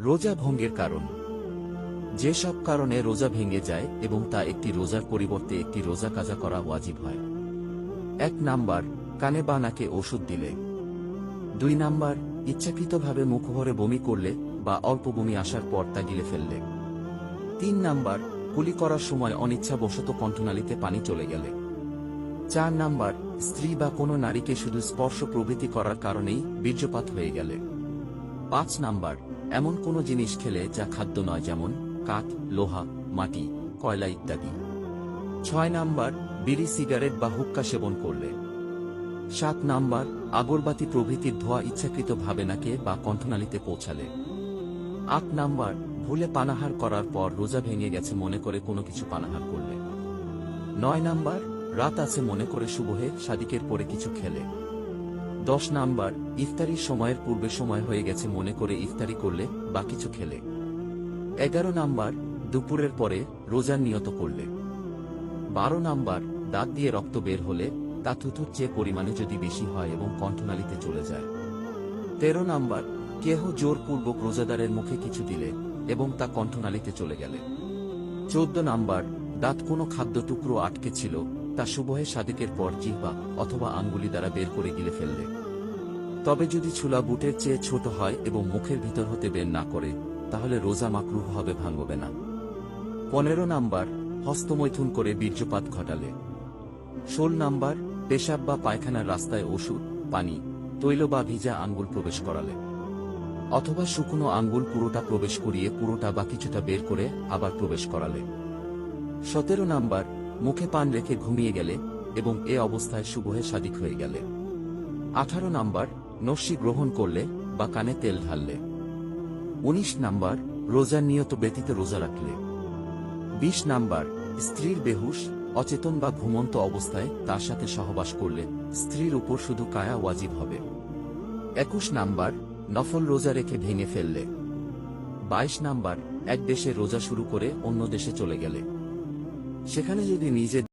রোজা ভঙ্গের কারণ। যেসব কারণে রোজা ভেঙে যায় এবং তা একটি রোজার পরিবর্তে একটি রোজা কাজা করা ওয়াজিব হয়। এক নাম্বার, কানে বা নাকে ওষুধ দিলে। দুই নাম্বার, ইচ্ছাকৃতভাবে মুখভরে বমি করলে বা অল্প বমি আসার পর তা গিলে ফেললে। তিন নাম্বার, কুলি করার সময় অনিচ্ছা অনিচ্ছাবশত কণ্ঠনালীতে পানি চলে গেলে। চার নাম্বার, স্ত্রী বা কোনো নারীকে শুধু স্পর্শ প্রভৃতি করার কারণেই বীর্যপাত হয়ে গেলে। পাঁচ নাম্বার এমন কোনো জিনিস খেলে যা খাদ্য নয়, যেমন কাঠ, লোহা, মাটি, কয়লা ইত্যাদি। ছয় নাম্বার, বিড়ি, সিগারেট বা হুক্কা সেবন করলে। সাত নাম্বার, আগরবাতি প্রভৃতির ধোয়া ইচ্ছাকৃতভাবে নাকে বা কণ্ঠনালীতে পৌঁছালে। আট নাম্বার, ভুলে পানাহার করার পর রোজা ভেঙে গেছে মনে করে কোনো কিছু পানাহার করলে। নয় নাম্বার, রাত আছে মনে করে শুভহে সাদিকের পরে কিছু খেলে। দশ নাম্বার ইফতারির সময়ের পূর্বে সময় হয়ে গেছে মনে করে ইফতারি করলে, বা কিছু খেলে। এগারো নাম্বার, দুপুরের পরে রোজার নিয়ত করলে। বারো নাম্বার, দাঁত দিয়ে রক্ত বের হলে, তা থুথুর চেয়ে পরিমাণে যদি বেশি হয় এবং কণ্ঠনালীতে চলে যায়। তেরো নাম্বার, কেহ জোরপূর্বক রোজাদারের মুখে কিছু দিলে এবং তা কণ্ঠনালীতে চলে গেলে। চোদ্দ নাম্বার, দাঁত কোনো খাদ্য টুকরো আটকে ছিল তা শুভহে সাদিকের পর জিহ্বা অথবা আঙ্গুলি দ্বারা বের করে গিলে ফেললে। তবে যদি ছুলা বুটের চেয়ে ছোট হয় এবং মুখের ভিতর হতে বের না করে, তাহলে রোজা মাকরুহ হবে, ভাঙবে না। পনেরো নাম্বার, হস্তমৈথুন করে বীর্যপাত ঘটালে। ষোল নাম্বার, পেশাব বা পায়খানার রাস্তায় ওষুধ, পানি, তৈল বা ভিজা আঙ্গুল প্রবেশ করালে। অথবা শুকনো আঙ্গুল পুরোটা প্রবেশ করিয়ে পুরোটা বা কিছুটা বের করে আবার প্রবেশ করালে। সতেরো নাম্বার মুখে পান রেখে ঘুমিয়ে গেলে এবং এ অবস্থায় শুভহে সাদিক হয়ে গেলে। আঠারো নাম্বার, নস্যি গ্রহণ করলে বা কানে তেল ঢাললে। উনিশ নাম্বার রোজার নিয়ত ব্যতীত রোজা রাখলে। বিশ নাম্বার, স্ত্রীর বেহুশ, অচেতন বা ঘুমন্ত অবস্থায় তার সাথে সহবাস করলে স্ত্রীর উপর শুধু কায়া ওয়াজিব হবে। একুশ নাম্বার, নফল রোজা রেখে ভেঙে ফেললে। বাইশ নাম্বার, এক দেশে রোজা শুরু করে অন্য দেশে চলে গেলে। সেখানে যদি নিজে